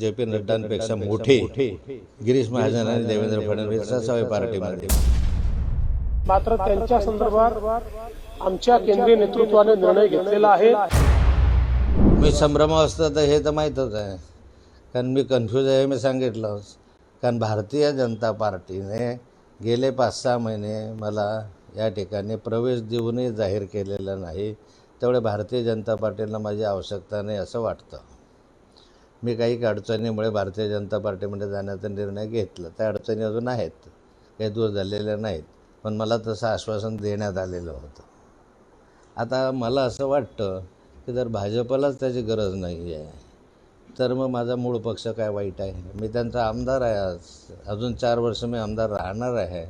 J P नड्डांपेक्षा मोठे गिरीश महाजन आणि देवेंद्र फडणवीस असावे पार्टीमध्ये. मात्र त्यांच्या संदर्भात आमच्या केंद्रीय नेतृत्वाने निर्णय घेतलेला आहे. मी संभ्रमावस्थेत आहे हे तर माहीतच आहे. कारण मी कन्फ्यूज आहे हे मी सांगितलं. कारण भारतीय जनता पार्टीने गेले पाच सहा महिने मला या ठिकाणी प्रवेश देऊनही जाहीर केलेला नाही. त्यामुळे भारतीय जनता पार्टीला माझी आवश्यकता नाही असं वाटतं. मी काही अडचणीमुळे भारतीय जनता पार्टीमध्ये जाण्याचा निर्णय घेतला. त्या अडचणी अजून आहेत. काही दूर झालेल्या नाहीत. पण मला तसं आश्वासन देण्यात आलेलं होतं. आता मला असं वाटतं की जर भाजपलाच त्याची गरज नाही आहे तर मग माझा मूळ पक्ष काय वाईट आहे? मी त्यांचा आमदार आहे आज. अजून चार वर्ष मी आमदार राहणार आहे.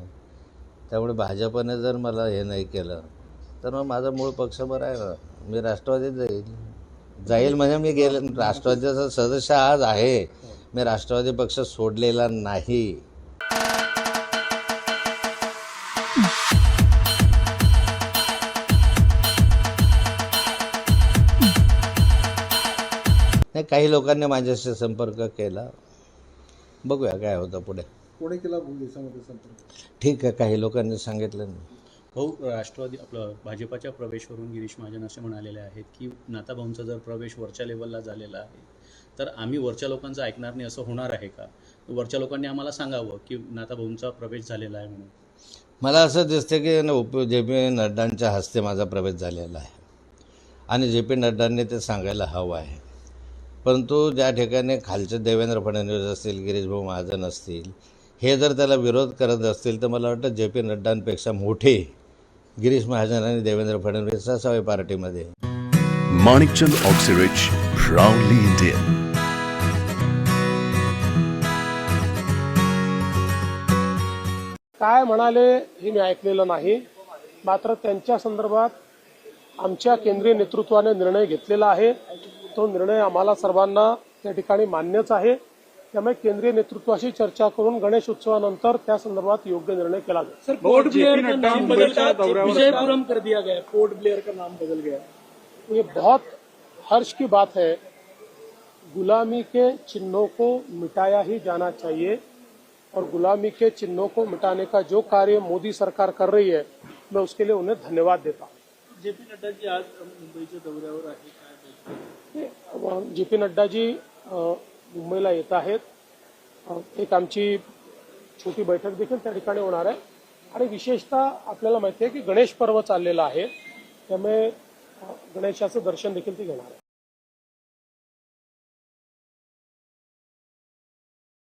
त्यामुळे भाजपने जर मला हे नाही केलं तर मग माझा मूळ पक्ष बरं आहे ना? मी राष्ट्रवादीत जाईल. जाईल म्हणजे मी गेले राष्ट्रवादीचा सदस्य आज आहे. मी राष्ट्रवादी पक्ष सोडलेला नाही. नाही काही लोकांनी माझ्याशी संपर्क केला. बघूया काय होतं पुढे. कोणी केला ठीक आहे काही लोकांनी सांगितलं नाही. भाऊ राष्ट्रवादी आपलं भाजपाच्या प्रवेशवरून गिरीश महाजन असे म्हणालेले आहेत की नाताभाऊंचा जर प्रवेश वरच्या लेवलला झालेला आहे तर आम्ही वरच्या लोकांचं ऐकणार नाही असं होणार आहे का? वरच्या लोकांनी आम्हाला सांगावं की नाताभाऊंचा प्रवेश झालेला आहे म्हणून. मला असं दिसतं की उप जे पी नड्डांच्या हस्ते माझा प्रवेश झालेला आहे. आणि जे पी नड्डांनी ते सांगायला हवं आहे. परंतु ज्या ठिकाणी खालचे देवेंद्र फडणवीस असतील गिरीशभाऊ महाजन असतील हे जर त्याला विरोध करत असतील तर मला वाटतं जे पी नड्डांपेक्षा मोठे गिरीश महाजन आणि देवेंद्र फडणवीस असावे पार्टीमध्ये. Manikchand Oxyrich, proudly Indian. काय म्हणाले हे मी ऐकलेलं नाही. मात्र त्यांच्या संदर्भात आमच्या केंद्रीय नेतृत्वाने निर्णय घेतलेला आहे. तो निर्णय आम्हाला सर्वांना त्या ठिकाणी मान्यच आहे. त्यामुळे केंद्रीय नेतृत्वाशी चर्चा करून गणेश उत्सवानंतर त्या संदर्भात योग्य निर्णय केला जाईल. सर पोर्ट ब्लेयर का नाम बदल विजयपुरम कर दिया गया पोर्ट ब्लेयर का नाम बदल गया ये बहुत हर्ष की बात है। गुलामी के चिन्हों को मिटाया ही जाना चाहिए और गुलामी के चिन्हों को मिटाने का जो कार्य मोदी सरकार कर रही है मैं उसके लिए उन्हें धन्यवाद देता हूँ। जे पी नड्डाजी आज मुंबईच्या दौऱ्यावर आहे काय जे पी नड्डाजी अ, मुंबईला येत आहेत. एक आमची छोटी बैठक देखील त्या ठिकाणी होणार आहे. आणि विशेषतः आपल्याला माहिती आहे की गणेश पर्व चाललेलं आहे. त्यामुळे गणेशाचं दर्शन देखील ते घेणार आहे.